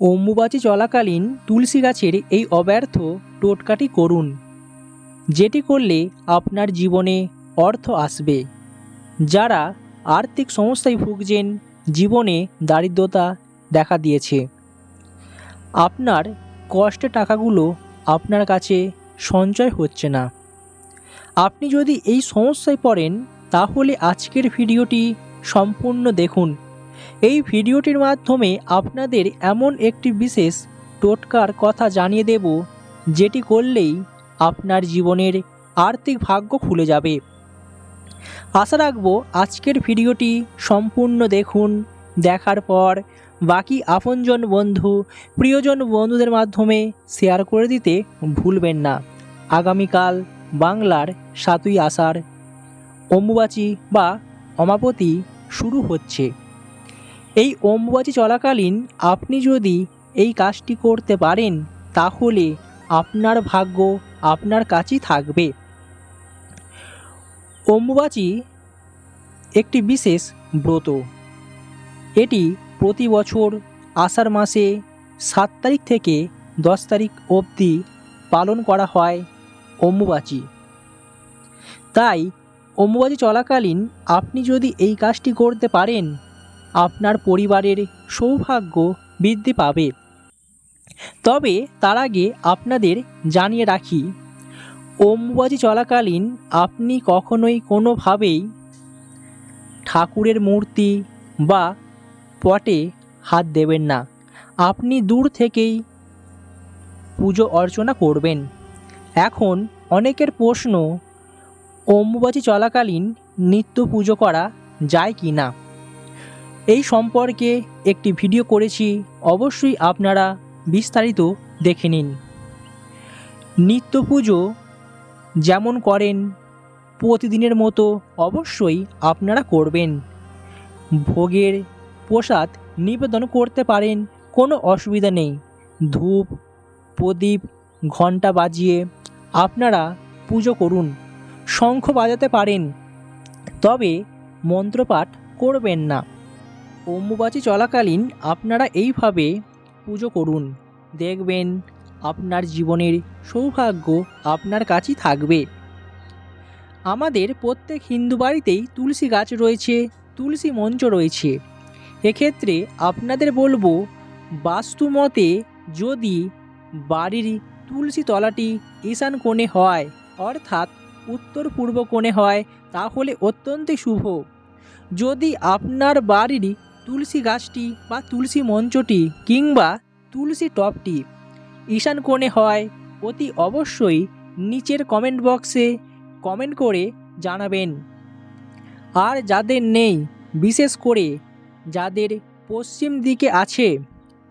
অম্বুবাচী চলাকালীন তুলসী গাছের এই অব্যর্থ টোটকাটি করুন, যেটি করলে আপনার জীবনে অর্থ আসবে। যারা আর্থিক সমস্যায় ভুগছেন, জীবনে দারিদ্রতা দেখা দিয়েছে। আপনার কষ্টের টাকাগুলো আপনার কাছে সঞ্চয় হচ্ছে না। আপনি যদি এই সমস্যায় পড়েন, তাহলে আজকের ভিডিওটি সম্পূর্ণ দেখুন। এই ভিডিওটির মাধ্যমে আপনাদের এমন একটি বিশেষ টোটকার কথা জানিয়ে দেব, যেটি করলেই আপনার জীবনের আর্থিক ভাগ্য খুলে যাবে। আশা রাখব আজকের ভিডিওটি সম্পূর্ণ দেখুন, দেখার পর বাকি আপনজন বন্ধু, প্রিয়জন বন্ধুদের মাধ্যমে শেয়ার করে দিতে ভুলবেন না। আগামীকাল বাংলার সাতই আষাঢ় অম্বুবাচী বা অমাপতি শুরু হচ্ছে। এই অম্বুবাচী চলাকালীন আপনি যদি এই কাজটি করতে পারেন, তাহলে আপনার ভাগ্য আপনার কাছেই থাকবে। অম্বুবাচী একটি বিশেষ ব্রত। এটি প্রতি বছর আষাঢ় মাসে সাত তারিখ থেকে দশ তারিখ অবধি পালন করা হয় অম্বুবাচী। তাই অম্বুবাচী চলাকালীন আপনি যদি এই কাজটি করতে পারেন আপনার পরিবারের সৌভাগ্য বৃদ্ধি পাবে। তবে তার আগে আপনাদের জানিয়ে রাখি, অম্বুবাচী চলাকালীন আপনি কখনোই কোনোভাবেই ঠাকুরের মূর্তি বা পটে হাত দেবেন না। আপনি দূর থেকেই পুজো অর্চনা করবেন। এখন অনেকের প্রশ্ন, অম্বুবাচী চলাকালীন নিত্য পুজো করা যায় কি না এই সম্পর্কে একটি ভিডিও করেছি, অবশ্যই আপনারা বিস্তারিত দেখে নিন। নিত্য পুজো যেমন করেন, প্রতিদিনের মতো অবশ্যই আপনারা করবেন। ভোগের প্রসাদ নিবেদন করতে পারেন, কোনো অসুবিধা নেই। ধূপ, প্রদীপ, ঘণ্টা বাজিয়ে আপনারা পুজো করুন। শঙ্খ বাজাতে পারেন, তবে মন্ত্রপাঠ করবেন না। অম্বুবাচী চলাকালীন আপনারা এইভাবে পুজো করুন। দেখবেন আপনার জীবনের সৌভাগ্য আপনার কাছেই থাকবে। আমাদের প্রত্যেক হিন্দু বাড়িতেই তুলসী গাছ রয়েছে, তুলসী মঞ্চ রয়েছে। এক্ষেত্রে আপনাদের বলব, বাস্তু মতে যদি বাড়ির তুলসী তলাটি ঈশান কোণে হয়, অর্থাৎ উত্তর পূর্ব কোণে হয়, তাহলে অত্যন্তই শুভ। যদি আপনার বাড়ির তুলসী গাছটি বা তুলসী মঞ্চটি কিংবা তুলসী টপটি ঈশান কোণে হয়, অতি অবশ্যই নিচের কমেন্ট বক্সে কমেন্ট করে জানাবেন। আর যাদের নেই, বিশেষ করে যাদের পশ্চিম দিকে আছে,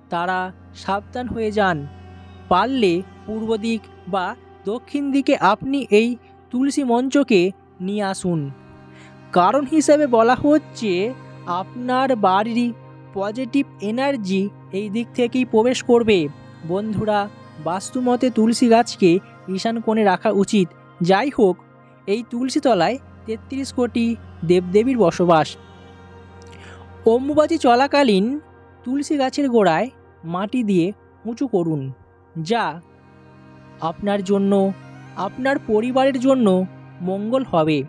তারা সাবধান হয়ে যান। পারলে পূর্ব দিক বা দক্ষিণ দিকে আপনি এই তুলসী মঞ্চকে নিয়ে আসুন। কারণ হিসেবে বলা হচ্ছে আপনার বাড়ির পজিটিভ এনার্জি এই দিক থেকেই প্রবেশ করবে। বন্ধুরা, বাস্তুমতে তুলসী গাছকে ঈশান কোণে রাখা উচিত। যাই হোক, এই তুলসী তলায় তেত্রিশ কোটি দেবদেবীর বসবাস। অম্বুবাচী চলাকালীন তুলসী গাছের গোড়ায় মাটি দিয়ে উঁচু করুন, যা আপনার জন্য, আপনার পরিবারের জন্য মঙ্গল হবে।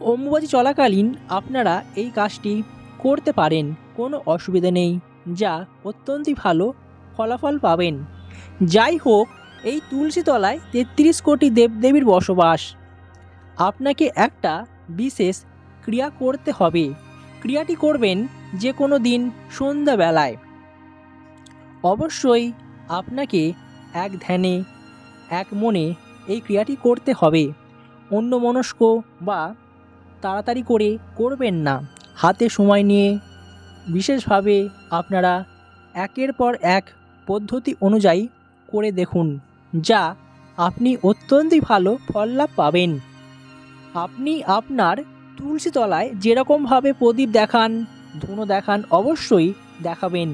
অম্বুবাচী চলাকালীন আপনারা এই কাজটি করতে পারেন। কোনো অসুবিধা নেই, যা অত্যন্তই ভালো ফলাফল পাবেন। যাই হোক, এই তুলসী তলায় তেত্রিশ কোটি দেবদেবীর বসবাস। আপনাকে একটা বিশেষ ক্রিয়া করতে হবে। ক্রিয়াটি করবেন যে কোনো দিন সন্ধ্যাবেলায়। অবশ্যই আপনাকে এক ধ্যানে, এক মনে এই ক্রিয়াটি করতে হবে। অন্য মনস্ক বা তাড়াতাড়ি করে করবেন না। হাতে সময় নিয়ে বিশেষভাবে আপনারা একের পর এক পদ্ধতি অনুযায়ী করে দেখুন, যা আপনি অত্যন্তই ভালো ফল লাভ পাবেন। আপনি আপনার তুলসী তলায় যেরকমভাবে প্রদীপ দেখান, ধুনো দেখান অবশ্যই দেখাবেন।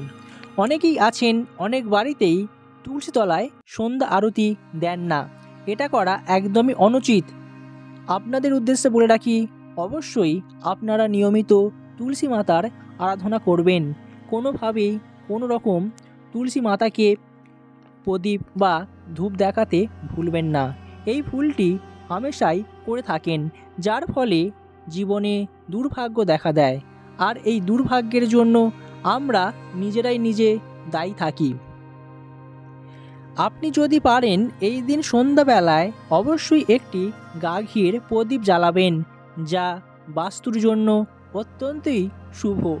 অনেকেই আছেন, অনেক বাড়িতেই তুলসী তলায় সন্ধ্যা আরতি দেন না। এটা করা একদমই অনুচিত। আপনাদের উদ্দেশ্যে বলে রাখি অবশ্যই আপনারা নিয়মিত তুলসী মাতার আরাধনা করবেন। কোনোভাবেই কোনো রকম তুলসী মাতাকে প্রদীপ বা ধূপ দেখাতে ভুলবেন না। এই ফুলটি হামেশাই করে থাকেন, যার ফলে জীবনে দুর্ভাগ্য দেখা দেয়। আর এই দুর্ভাগ্যের জন্য আমরা নিজেরাই নিজে দায়ী থাকি। আপনি যদি পারেন, এই দিন সন্ধ্যাবেলায় অবশ্যই একটি গা ঘির প্রদীপ জ্বালাবেন। যা বাস্তুর জন্য অত্যন্তই শুভ।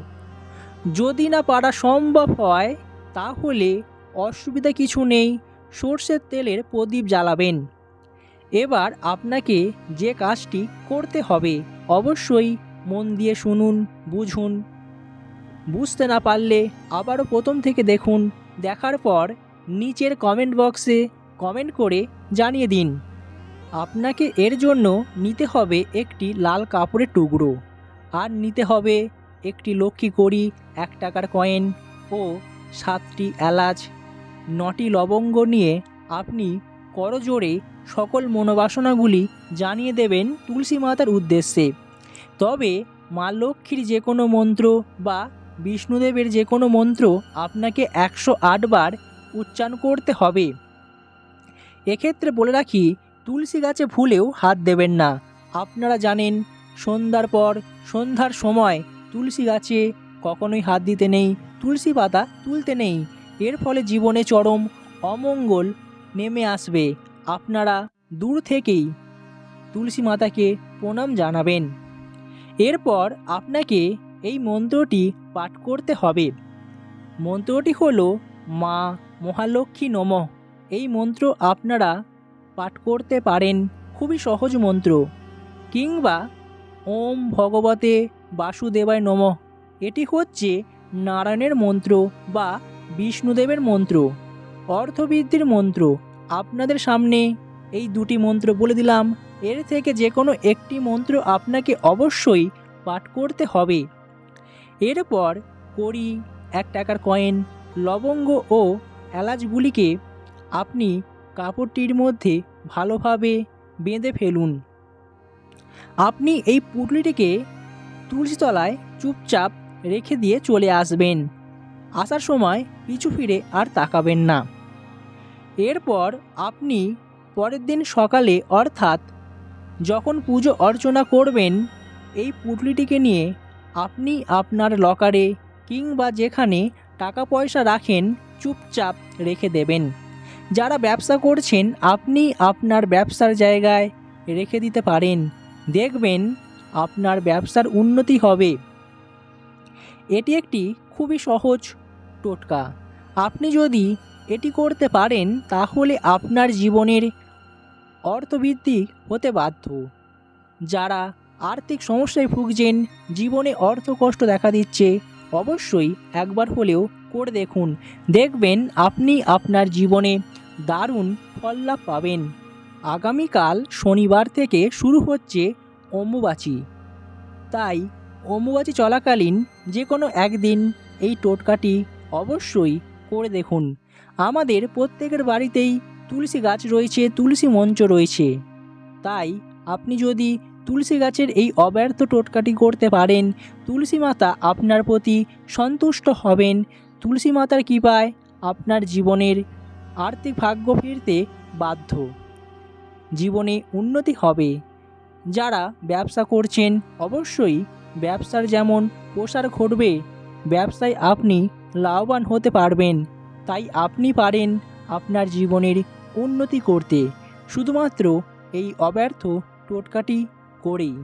যদি না পারা সম্ভব হয়, তাহলে অসুবিধা কিছু নেই, সর্ষের তেলের প্রদীপ জ্বালাবেন। এবার আপনাকে যে কাজটি করতে হবে, অবশ্যই মন দিয়ে শুনুন, বুঝুন। বুঝতে না পারলে আবারও প্রথম থেকে দেখুন, দেখার পর নিচের কমেন্ট বক্সে কমেন্ট করে জানিয়ে দিন। আপনাকে এর জন্য নিতে হবে একটি লাল কাপড়ের টুকরো। আর নিতে হবে একটি লক্ষ্মী কড়ি, এক টাকার কয়েন ও সাতটি এলাচ। নটি লবঙ্গ নিয়ে আপনি করজোড়ে সকল মনোবাসনাগুলি জানিয়ে দেবেন তুলসী মাতার উদ্দেশ্যে। তবে মা লক্ষ্মীর যে কোনো মন্ত্র বা বিষ্ণুদেবের যে কোনো মন্ত্র আপনাকে একশো বার উচ্চারণ করতে হবে। এক্ষেত্রে বলে রাখি তুলসী গাছে ফুলেও হাত দেবেন না। আপনারা জানেন, সন্ধ্যার পর, সন্ধ্যার সময় তুলসী গাছে কখনোই হাত দিতে নেই, তুলসী পাতা তুলতে নেই। এর ফলে জীবনে চরম অমঙ্গল নেমে আসবে। আপনারা দূর থেকেই তুলসী মাতাকে প্রণাম জানাবেন। এরপর আপনাকে এই মন্ত্রটি পাঠ করতে হবে। মন্ত্রটি হলো মা মহালক্ষ্মী নমঃ। এই মন্ত্র আপনারা পাঠ করতে পারেন। খুবই সহজ মন্ত্র। কিংবা ওম ভগবতে বাসুদেবায় নমঃ। এটি হচ্ছে নারায়ণের মন্ত্র বা বিষ্ণুদেবের মন্ত্র। অর্থবৃদ্ধির মন্ত্র। আপনাদের সামনে এই দুটি মন্ত্র বলে দিলাম। এর থেকে যে কোনো একটি মন্ত্র আপনাকে অবশ্যই পাঠ করতে হবে। এরপর কড়ি এক টাকার কয়েন, লবঙ্গ ও এলাচগুলিকে আপনি কাপড়টির মধ্যে ভালোভাবে বেঁধে ফেলুন। আপনি এই পুটলিটিকে তুলসীতলায় চুপচাপ রেখে দিয়ে চলে আসবেন। আসার সময় পিছু ফিরে আর তাকাবেন না। এরপর আপনি পরের দিন সকালে অর্থাৎ যখন পুজো অর্চনা করবেন, এই পুটলিটিকে নিয়ে আপনি আপনার লকারে কিংবা যেখানে টাকা পয়সা রাখেন, চুপচাপ রেখে দেবেন। যারা ব্যবসা করছেন, আপনি আপনার ব্যবসার জায়গায় রেখে দিতে পারেন। দেখবেন আপনার ব্যবসার উন্নতি হবে। এটি একটি খুবই সহজ টোটকা। আপনি যদি এটি করতে পারেন, তাহলে আপনার জীবনের অর্থবৃদ্ধি হতে বাধ্য। যারা আর্থিক সমস্যায় ভুগছেন, জীবনে অর্থ কষ্ট দেখা দিচ্ছে, অবশ্যই একবার হলেও করে দেখুন। দেখবেন আপনি আপনার জীবনে দারুণ ফল লাভ পাবেন। আগামীকাল শনিবার থেকে শুরু হচ্ছে অম্বুবাচী। তাই অম্বুবাচী চলাকালীন যে কোনো একদিন এই টোটকাটি অবশ্যই করে দেখুন। আমাদের প্রত্যেকের বাড়িতেই তুলসী গাছ রয়েছে, তুলসী মঞ্চ রয়েছে। তাই আপনি যদি তুলসী গাছের এই অব্যর্থ টোটকাটি করতে পারেন, তুলসী মাতা আপনার প্রতি সন্তুষ্ট হবেন। তুলসী মাতার কৃপায় আপনার জীবনের আর্থিক ভাগ্য ফিরতে বাধ্য। জীবনে উন্নতি হবে। যারা ব্যবসা করছেন, অবশ্যই ব্যবসার যেমন প্রসার ঘটবে, ব্যবসায় আপনি লাভবান হতে পারবেন। তাই আপনি পারেন আপনার জীবনের উন্নতি করতে। শুধুমাত্র এই অব্যর্থ টোটকাটি করেই।